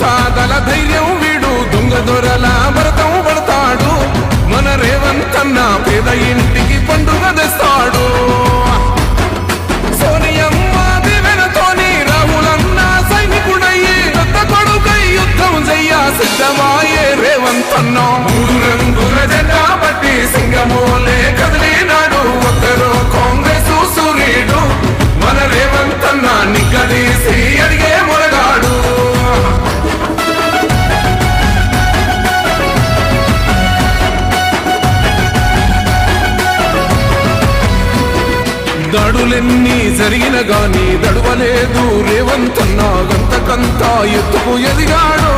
సాదల ధైర్యం వీడు. దొంగ దొరల భరతం పడతాడు. మన రేవంతన్న పేద ఇంటికి పండుగ తెస్తాడు. దడులెన్ని జరిగిన గాని దడువలేదు రేవంతన్న గంతకంతా ఎత్తుకు ఎదిగాడు.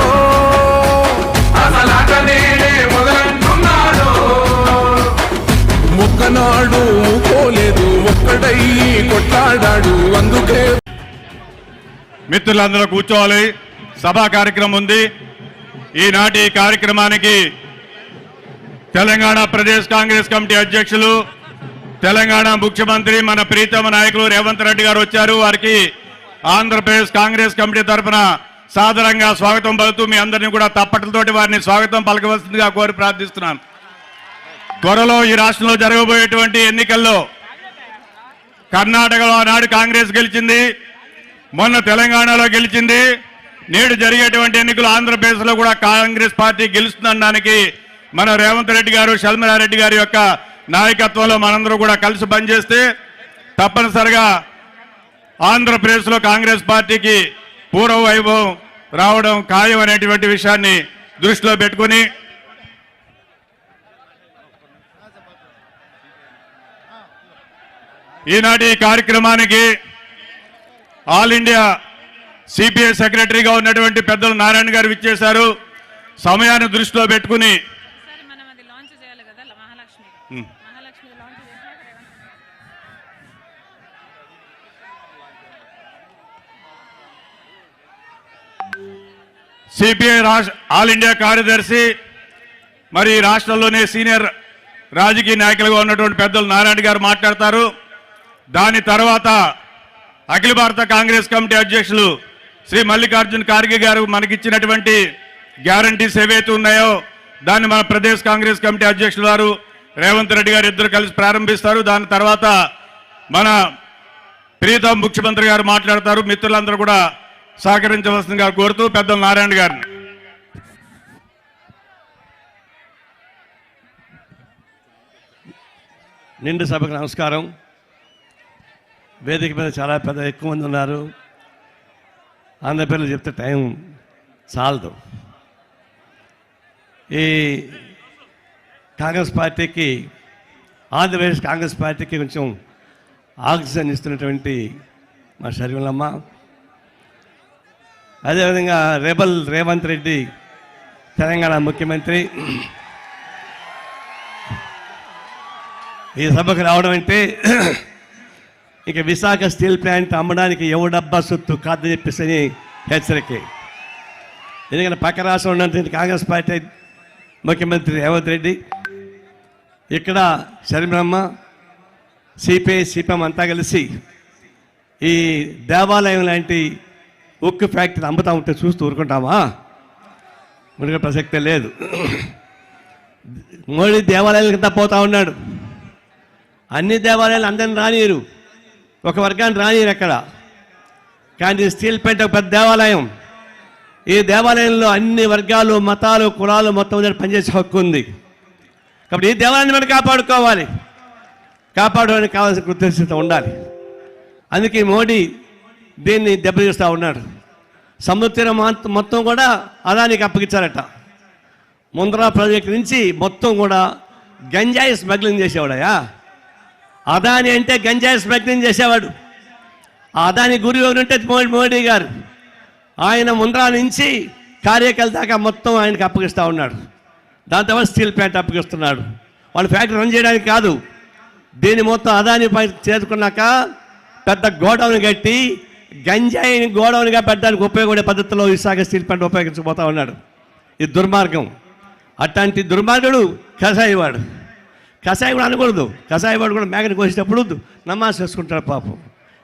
ఒక్కనాడు పోలేదు ఒక్కడై కొట్లాడాడు అందుకే మిత్రులందరూ కూర్చోవాలి. సభా కార్యక్రమం ఉంది. ఈనాటి కార్యక్రమానికి తెలంగాణ ప్రదేశ్ కాంగ్రెస్ కమిటీ అధ్యక్షులు తెలంగాణ ముఖ్యమంత్రి మన ప్రీతమ నాయకులు రేవంత్ రెడ్డి గారు వచ్చారు. వారికి ఆంధ్రప్రదేశ్ కాంగ్రెస్ కమిటీ తరఫున సాదరంగా స్వాగతం పలుతూ మీ అందరినీ కూడా తప్పట్లతోటి వారిని స్వాగతం పలకవలసిందిగా కోరి ప్రార్థిస్తున్నాను త్వరలో ఈ రాష్ట్రంలో జరగబోయేటువంటి ఎన్నికల్లో కర్ణాటకలో ఆనాడు కాంగ్రెస్ గెలిచింది మొన్న తెలంగాణలో గెలిచింది నేడు జరిగేటువంటి ఎన్నికలు ఆంధ్రప్రదేశ్లో కూడా కాంగ్రెస్ పార్టీ గెలుస్తుందనడానికి మన రేవంత్ రెడ్డి గారు షల్మిలారెడ్డి గారి యొక్క నాయకత్వంలో మనందరూ కూడా కలిసి పనిచేస్తే తప్పనిసరిగా ఆంధ్రప్రదేశ్లో కాంగ్రెస్ పార్టీకి పూర్వ వైభవం రావడం ఖాయం అనేటువంటి విషయాన్ని దృష్టిలో పెట్టుకుని ఈనాటి ఈ కార్యక్రమానికి ఆల్ ఇండియా సిపిఐ సెక్రటరీగా ఉన్నటువంటి పెద్దలు నారాయణ గారు విచ్చేశారు. సమయాన్ని దృష్టిలో పెట్టుకుని సరే మనం అది లాంచ్ చేయాలి కదా ల- మహాలక్ష్మి మహాలక్ష్మి లాంచ్ చేసినాక రేవంత్ సిపిఐ రాష్ట్ర ఆల్ ఇండియా కార్యదర్శి మరి రాష్ట్రంలోనే సీనియర్ రాజకీయ నాయకులుగా ఉన్నటువంటి పెద్దలు నారాయణ గారు మాట్లాడతారు. దాని తర్వాత అఖిల భారత కాంగ్రెస్ కమిటీ అధ్యక్షులు శ్రీ మల్లికార్జున్ ఖార్గే గారు మనకిచ్చినటువంటి గ్యారంటీస్ ఏవైతే ఉన్నాయో దాన్ని మన ప్రదేశ్ కాంగ్రెస్ కమిటీ అధ్యక్షులు వారు రేవంత్ రెడ్డి గారు ఇద్దరు కలిసి ప్రారంభిస్తారు. దాని తర్వాత మన ప్రీతం ముఖ్యమంత్రి గారు మాట్లాడతారు. మిత్రులందరూ కూడా సహకరించవలసిందిగా కోరుతూ పెద్ద నారాయణ గారిని. నిండు సభకు నమస్కారం. వేదిక మీద చాలా పెద్ద ఎక్కువ మంది ఉన్నారు. అందరి చెప్తే టైం చాలదు. ఈ కాంగ్రెస్ పార్టీకి ఆంధ్రప్రదేశ్ కాంగ్రెస్ పార్టీకి కొంచెం ఆక్సిజన్ ఇస్తున్నటువంటి మా షర్మిలమ్మ అదేవిధంగా రెబల్ రేవంత్ రెడ్డి తెలంగాణ ముఖ్యమంత్రి. ఈ సభకు రావడం అంటే ఇక విశాఖ స్టీల్ ప్లాంట్ అమ్మడానికి ఎవడబ్బా సొత్తు కాదని చెప్పేసి హెచ్చరిక. ఎందుకంటే పక్క రాష్ట్రం ఉన్నటువంటి కాంగ్రెస్ పార్టీ ముఖ్యమంత్రి రేవంత్ రెడ్డి ఇక్కడ శరిబ్రహ్మ సిపిఐ సిపిఎం అంతా కలిసి ఈ దేవాలయం లాంటి ఉక్కు ఫ్యాక్టరీ అమ్ముతా ఉంటే చూస్తూ ఊరుకుంటామా? మునిగే ప్రసక్తే లేదు. మోడీ దేవాలయాల కింద పోతా ఉన్నాడు. అన్ని దేవాలయాలు అందరిని రానియరు. ఒక వర్గాన్ని రానియరు అక్కడ. కానీ స్టీల్ పెయింట్ ఒక పెద్ద దేవాలయం. ఈ దేవాలయంలో అన్ని వర్గాలు మతాలు కులాలు మొత్తం మీద పనిచేసే హక్కు ఉంది. కాబట్టి ఈ దేవాలయాన్ని మనం కాపాడుకోవాలి. కాపాడడానికి కావాల్సిన కృతజ్ఞత ఉండాలి. అందుకే మోడీ దీన్ని దెబ్బతీస్తూ ఉన్నాడు. సముద్రం మొత్తం- మొత్తం కూడా అదానికి అప్పగించారట. ముందరా ప్రాజెక్ట్ నుంచి మొత్తం కూడా గంజాయి స్మగ్లింగ్ చేసేవాడయా అదాని అంటే గంజాయి స్మగ్లింగ్ చేసేవాడు. అదాని గురి ఉంటే మోడీ మోడీ గారు. ఆయన ముందరా నుంచి కార్యకర్త దాకా మొత్తం ఆయనకి అప్పగిస్తూ ఉన్నాడు. దాని తర్వాత స్టీల్ ప్లాంట్ అప్పగిస్తున్నాడు. వాళ్ళు ఫ్యాక్టరీ రన్ చేయడానికి కాదు. దీన్ని మొత్తం అదాని పై చేరుకున్నాక పెద్ద గోడౌన్ కట్టి గంజాయిని గోడౌన్గా పెట్టడానికి ఉపయోగపడే పద్ధతిలో విశాఖ స్టీల్ ప్లాంట్ ఉపయోగించబోతా ఉన్నాడు. ఇది దుర్మార్గం. అట్లాంటి దుర్మార్గుడు కషాయవాడు కషాయి కూడా అనకూడదు. కషాయవాడు కూడా మేకని కోసేటప్పుడు నమాజ్ చేసుకుంటాడు పాపం.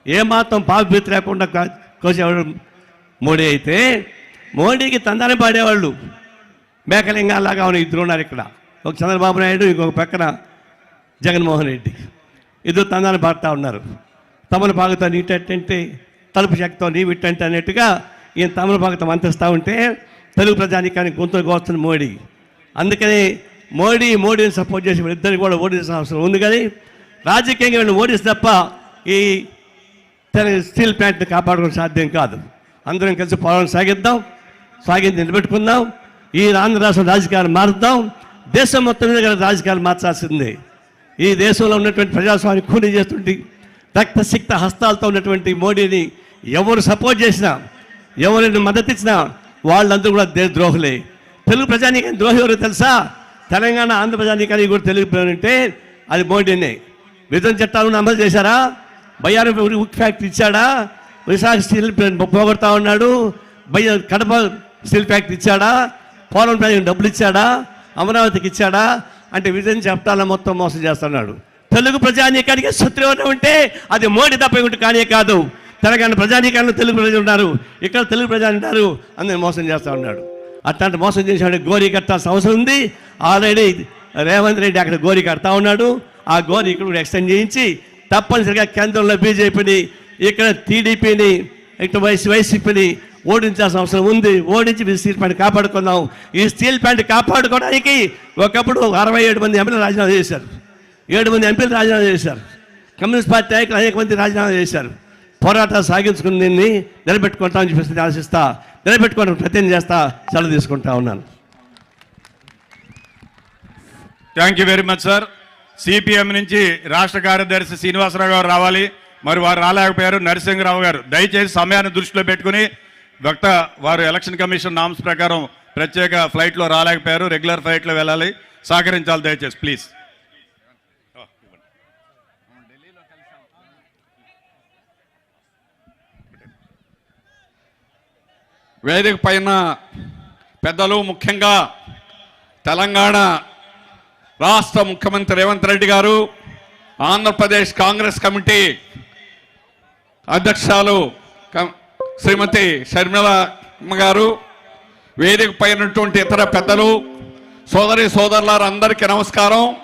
ఏమాత్రం పాప పాపభీతి లేకుండా కోసేవాడు మోడీ అయితే మోడీకి తందాన పాడేవాళ్ళు. మేకలింగాలాగా ఉన్న ఇద్దరు ఉన్నారు ఇక్కడ. ఒక చంద్రబాబు నాయుడు ఇంకొక పక్కన జగన్మోహన్ రెడ్డి. ఇద్దరు తందాన్ని పాడుతూ ఉన్నారు. తమను పాగుతా నీటంటే తలుపు శక్తితో నీ విట్టంటే అన్నట్టుగా ఈయన తమలపాకుతో మంతిస్తూ ఉంటే తెలుగు ప్రజానికానికి గొంతులు కోస్తుంది మోడీ. అందుకని మోడీ మోడీని సపోర్ట్ చేసి వీళ్ళిద్దరిని కూడా ఓడించాల్సిన అవసరం ఉంది కానీ రాజకీయంగా వీళ్ళు ఓడిస్తే తప్ప ఈ స్టీల్ ప్లాంట్ని కాపాడుకోవడం సాధ్యం కాదు. అందరం కలిసి పోరాటం సాగిద్దాం సాగింది నిలబెట్టుకుందాం ఈ ఆంధ్ర రాష్ట్ర రాజకీయాలు మారుద్దాం దేశం మొత్తం మీద గల రాజకీయాలు మార్చాల్సిందే. ఈ దేశంలో ఉన్నటువంటి ప్రజాస్వామ్యం కూలీ చేస్తుంటే రక్తసిక్త హస్తాలతో ఉన్నటువంటి మోడీని ఎవరు సపోర్ట్ చేసినా ఎవరిని మద్దతు ఇచ్చినా వాళ్ళందరూ కూడా దే ద్రోహులే. తెలుగు ప్రజానీకానికి ద్రోహి ఎవరు తెలుసా? తెలంగాణ ఆంధ్ర ప్రజానీకానికి కూడా తెలుగు అంటే అది మోడీనే. విధం చట్టాలను అమలు చేశారా? బయ్యారం ఉక్ ఫ్యాక్టరీ ఇచ్చాడా? విశాఖ స్టీల్ పోగొడతా ఉన్నాడు. బయ్య కడప స్టీల్ ఫ్యాక్టరీ ఇచ్చాడా? పోలం ప్రాజెక్ట్ డబ్బులు ఇచ్చాడా? అమరావతికి ఇచ్చాడా? అంటే విధం చట్టాలను మొత్తం మోసం చేస్తున్నాడు. తెలుగు ప్రజానీకానికి శత్రువు ఉంటే అది మోడీ తప్ప ఇంకోటి కానే కాదు. తెలంగాణ ప్రజానీకాలను తెలుగు ప్రజలు ఉన్నారు ఇక్కడ తెలుగు ప్రజలు ఉంటారు అందరిని మోసం చేస్తూ ఉన్నాడు. అట్లాంటి మోసం చేసాడు గోరీ కట్టాల్సిన అవసరం ఉంది. ఆల్రెడీ రేవంత్ రెడ్డి అక్కడ గోరీ కడతా ఉన్నాడు. ఆ గోరీ ఇక్కడ కూడా ఎక్స్టెండ్ చేయించి తప్పనిసరిగా కేంద్రంలో బీజేపీని ఇక్కడ టీడీపీని ఇటు వైసీ వైసీపీని ఓడించాల్సిన అవసరం ఉంది. ఓడించి మీ స్టీల్ ప్లాంట్ కాపాడుకుందాం. ఈ స్టీల్ ప్లాంట్ కాపాడుకోవడానికి ఒకప్పుడు అరవై ఏడు మంది ఎంపీలు రాజీనామా చేశారు. ఏడు మంది ఎంపీలు రాజీనామా చేశారు. కమ్యూనిస్ట్ పార్టీ నాయకులు అనేక మంది రాజీనామా చేశారు. పోరాటం సాగించుకుని దీన్ని నిలబెట్టుకుంటామని చెప్పేసి ఆశిస్తా. నిలబెట్టుకోవడానికి ప్రయత్నం చేస్తా సెలవు తీసుకుంటా ఉన్నాను. Thank you very much sir CPM నుంచి రాష్ట్ర కార్యదర్శి శ్రీనివాసరావు గారు రావాలి. మరి వారు రాలేకపోయారు. నరసింహరావు గారు దయచేసి సమయాన్ని దృష్టిలో పెట్టుకుని వక్త వారు ఎలక్షన్ కమిషన్ నామ్స్ ప్రకారం ప్రత్యేక ఫ్లైట్లో రాలేకపోయారు. రెగ్యులర్ ఫ్లైట్లో వెళ్ళాలి. సహకరించాలి దయచేసి ప్లీజ్. వేదిక పైన పెద్దలు ముఖ్యంగా తెలంగాణ రాష్ట్ర ముఖ్యమంత్రి రేవంత్ రెడ్డి గారు ఆంధ్రప్రదేశ్ కాంగ్రెస్ కమిటీ అధ్యక్షాలు క- శ్రీమతి షర్మిల గారు వేదిక పైనటువంటి ఇతర పెద్దలు సోదరి సోదరులారందరికీ నమస్కారం.